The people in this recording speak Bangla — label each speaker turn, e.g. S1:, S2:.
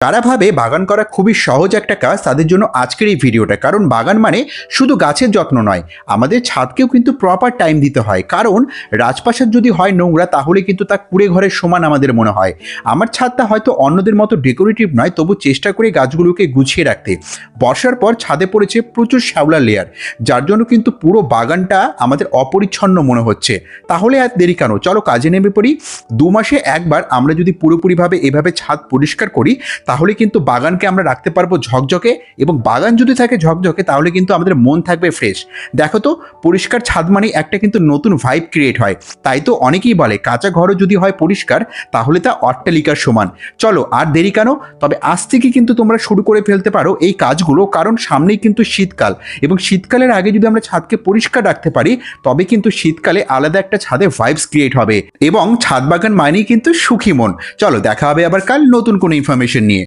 S1: যারা ভাবে বাগান করা খুবই সহজ একটা কাজ তাদের জন্য আজকের এই ভিডিওটা। কারণ বাগান মানে শুধু গাছের যত্ন নয়, আমাদের ছাদকেও কিন্তু প্রপার টাইম দিতে হয়। কারণ রাজপ্রাসাদ যদি হয় নোংরা, তাহলে কিন্তু তা কুড়ে ঘরের সমান আমাদের মনে হয়। আমার ছাদটা হয়তো অন্যদের মতো ডেকোরেটিভ নয়, তবু চেষ্টা করি গাছগুলোকে গুছিয়ে রাখতে। বর্ষার পর ছাদে পড়েছে প্রচুর শ্যাওলা লেয়ার যার জন্য কিন্তু পুরো বাগানটা আমাদের অপরিচ্ছন্ন মনে হচ্ছে। তাহলে আর দেরি কেন? চলো কাজে নেমে পড়ি। দু মাসে একবার আমরা যদি পুরোপুরিভাবে এভাবে ছাদ পরিষ্কার করি তাহলে কিন্তু বাগানকে আমরা রাখতে পারব ঝকঝকে এবং বাগান যদি থাকে ঝকঝকে, তাহলে কিন্তু আমাদের মন থাকবে ফ্রেশ দেখো তো, পরিষ্কার ছাদ মানে একটা কিন্তু নতুন ভাইব ক্রিয়েট হয়। তাই তো অনেকেই বলে, কাঁচা ঘরও যদি হয় পরিষ্কার, তাহলে তা অট্টালিকার সমান। চলো, আর দেরি কেন? তবে আজ থেকে কিন্তু তোমরা শুরু করে ফেলতে পারো এই কাজগুলো, কারণ সামনেই কিন্তু শীতকাল। এবং শীতকালের আগে যদি আমরা ছাদকে পরিষ্কার রাখতে পারি, তবে কিন্তু শীতকালে আলাদা একটা ছাদে ভাইবস ক্রিয়েট হবে। এবং ছাদ বাগান মানেই কিন্তু সুখী মন। চলো, দেখা হবে আবার কাল নতুন কোনো ইনফরমেশন নিয়ে।